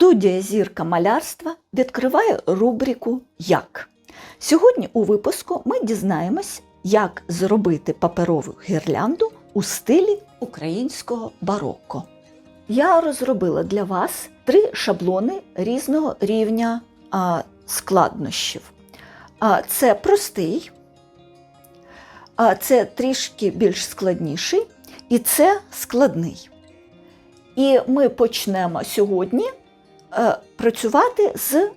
Студія Зірка малярства відкриває рубрику Як. Сьогодні у випуску ми дізнаємось, як зробити паперову гірлянду у стилі українського бароко. Я розробила для вас три шаблони різного рівня складнощів. Це простий, це трішки більш складніший, і це складний. І ми почнемо сьогодні працювати з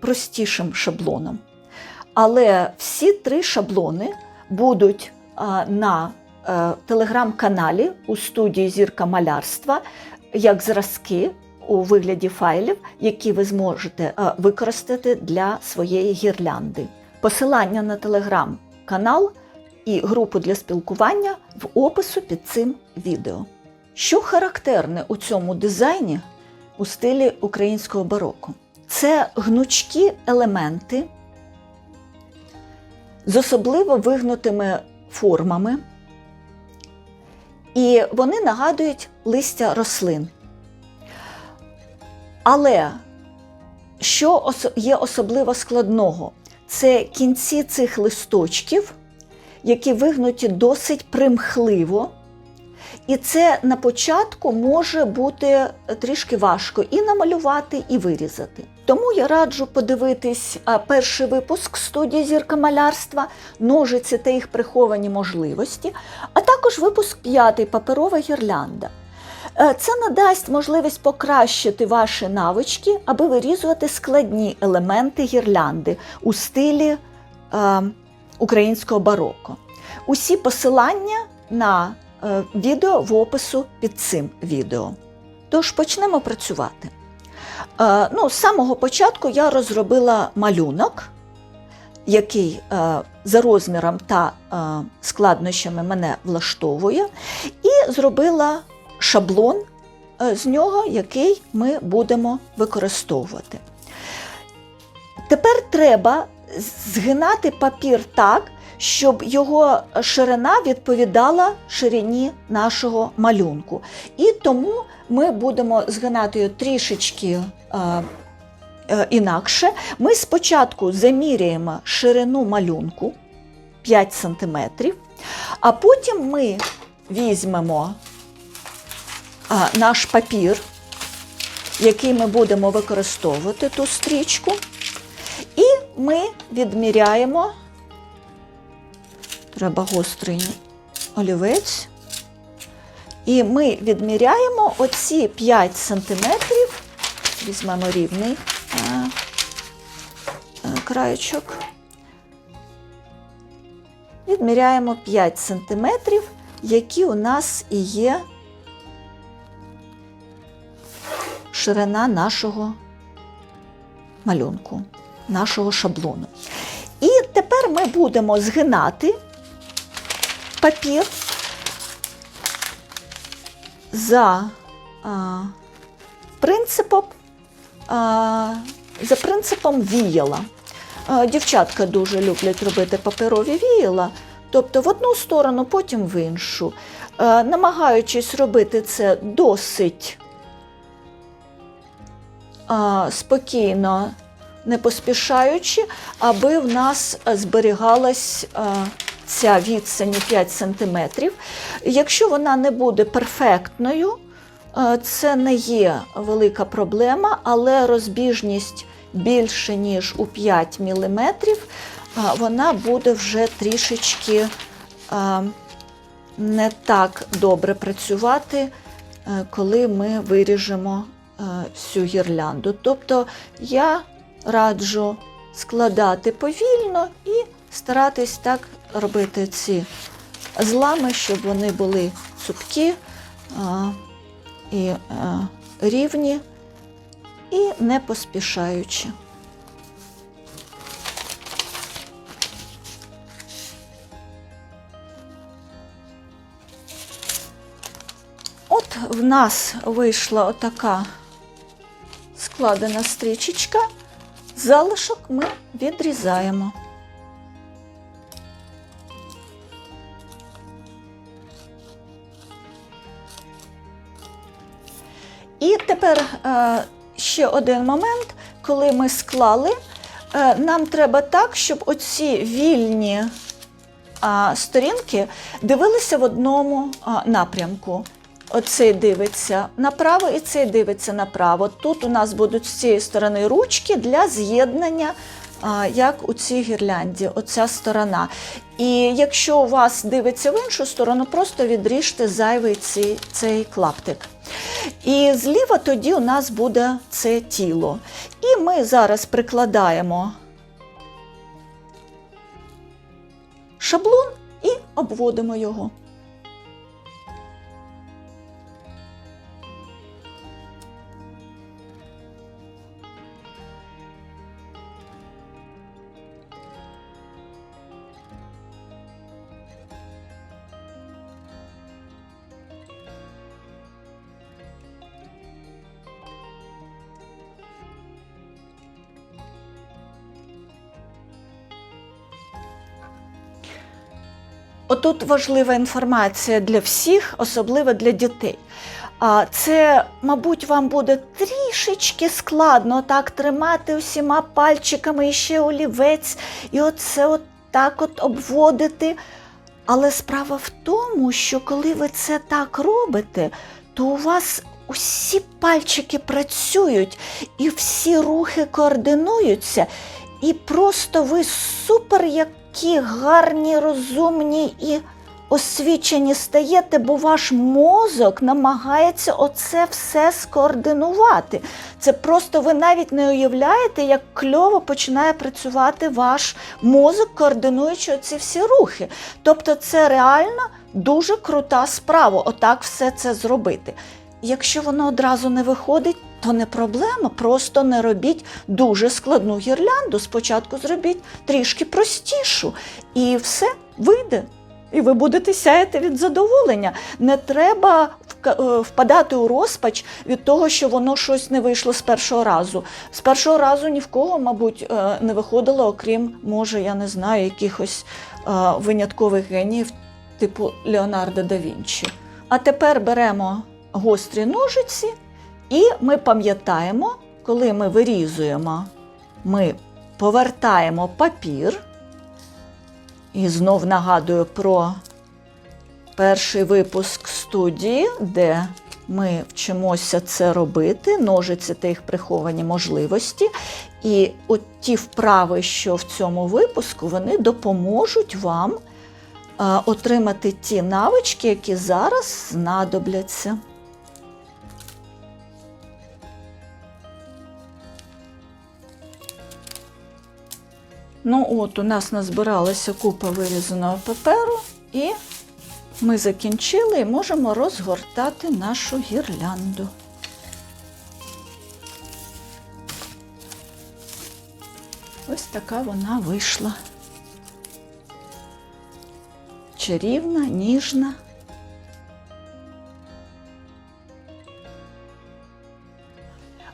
простішим шаблоном. Але всі три шаблони будуть е, на е, телеграм-каналі у студії Зірка малярства як зразки у вигляді файлів, які ви зможете е, використати для своєї гірлянди. Посилання на телеграм-канал і групу для спілкування в опису під цим відео. Що характерне у цьому дизайні у стилі українського бароко? Це гнучкі елементи з особливо вигнутими формами, і вони нагадують листя рослин. Але що є особливо складного? Це кінці цих листочків, які вигнуті досить примхливо. І це на початку може бути трішки важко і намалювати, і вирізати. Тому я раджу подивитись перший випуск студії зірка малярства, ножиці та їх приховані можливості, а також випуск п'ятий паперова гірлянда. Е, Це надасть можливість покращити ваші навички, аби вирізувати складні елементи гірлянди у стилі е, українського бароко. Усі посилання на е, відео в опису під цим відео. Тож почнемо працювати. Е, ну, з самого початку я розробила малюнок, який е, за розміром та е, складнощами мене влаштовує, і зробила шаблон е, з нього, який ми будемо використовувати. Тепер треба згинати папір так, щоб його ширина відповідала ширині нашого малюнку. І тому ми будемо згинати його трішечки е, е, інакше. Ми спочатку заміряємо ширину малюнку 5 см, а потім ми візьмемо а, наш папір, який ми будемо використовувати ту стрічку, і ми відміряємо, треба гострий олівець, і ми відміряємо оці 5 сантиметрів, візьмемо рівний краєчок, відміряємо 5 сантиметрів, які у нас і є ширина нашого малюнку, нашого шаблону. І тепер ми будемо згинати папір за а, принципом, а, за принципом віяла. А, Дівчатка дуже люблять робити паперові віяла, тобто в одну сторону, потім в іншу, А, намагаючись робити це досить а, спокійно, не поспішаючи, аби в нас зберігалась а, ця відстань 5 см. Якщо вона не буде перфектною, це не є велика проблема, але розбіжність більше, ніж у 5 мм, вона буде вже трішечки не так добре працювати, е, коли ми виріжемо е, всю гірлянду. Тобто я раджу складати повільно і старатись так робити ці злами, щоб вони були цупкі і а, рівні і не поспішаючи. От в нас вийшла отака складена стрічечка. Залишок ми відрізаємо. І тепер е, ще один момент, коли ми склали, е, нам треба так, щоб оці вільні сторінки дивилися в одному напрямку. Оцей дивиться направо і цей дивиться направо. Тут у нас будуть з цієї сторони ручки для з'єднання, як у цій гірлянді, оця сторона. І якщо у вас дивиться в іншу сторону, просто відріжте зайвий цей, цей клаптик. І зліва тоді у нас буде це тіло. І ми зараз прикладаємо шаблон і обводимо його. Отут важлива інформація для всіх, особливо для дітей. А це, мабуть, вам буде трішечки складно так тримати усіма пальчиками і ще олівець, і оце от так от обводити. Але справа в тому, що коли ви це так робите, то у вас усі пальчики працюють і всі рухи координуються, і просто ви супер які гарні, розумні і освічені стаєте, бо ваш мозок намагається оце все скоординувати. Це просто ви навіть не уявляєте, як кльово починає працювати ваш мозок, координуючи оці всі рухи. Тобто, це реально дуже крута справа, отак все це зробити. Якщо воно одразу не виходить, то не проблема, просто не робіть дуже складну гірлянду. Спочатку зробіть трішки простішу, і все вийде. І ви будете сяяти від задоволення. Не треба е, впадати у розпач від того, що воно щось не вийшло з першого разу. З першого разу ні в кого, мабуть, е, не виходило, окрім, може, я не знаю, якихось е, виняткових геніїв, типу Леонардо да Вінчі. А тепер беремо гострі ножиці, і ми пам'ятаємо, коли ми вирізуємо, ми повертаємо папір. І знов нагадую про перший випуск студії, де ми вчимося це робити, ножиці та їх приховані можливості. І от ті вправи, що в цьому випуску, вони допоможуть вам е, отримати ті навички, які зараз знадобляться. Ну от, у нас назбиралася купа вирізаного паперу, і ми закінчили і можемо розгортати нашу гірлянду. Ось така вона вийшла. Чарівна, ніжна.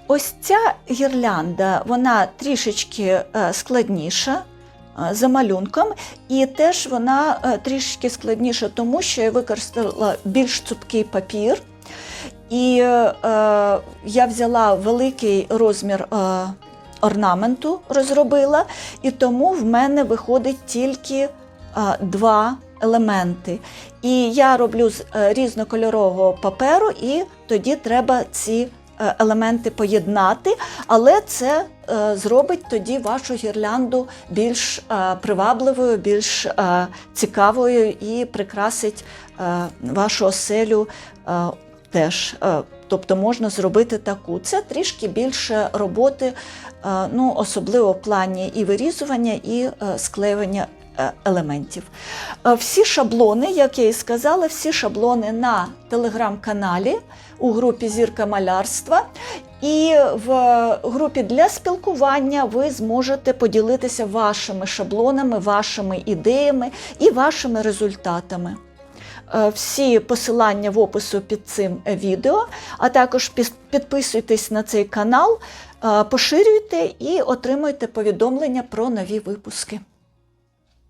Ось ця гірлянда, вона трішечки е, складніша е, за малюнком, і теж вона е, трішечки складніша, тому що я використала більш цупкий папір. І е, я взяла великий розмір е, орнаменту, розробила, і тому в мене виходить тільки е, два елементи. І я роблю з е, різнокольорового паперу, і тоді треба ці елементи поєднати, але це е, зробить тоді вашу гірлянду більш е, привабливою, більш е, цікавою і прикрасить е, вашу оселю е, теж. Е, Тобто можна зробити таку. Це трішки більше роботи, е, ну, особливо в плані і вирізування, і е, склеювання е, елементів. Е, Всі шаблони, як я і сказала, всі шаблони на телеграм-каналі у групі Зірка малярства. І в групі для спілкування ви зможете поділитися вашими шаблонами, вашими ідеями і вашими результатами. Е, Всі посилання в опису під цим відео, а також підписуйтесь на цей канал, е, поширюйте і отримуйте повідомлення про нові випуски.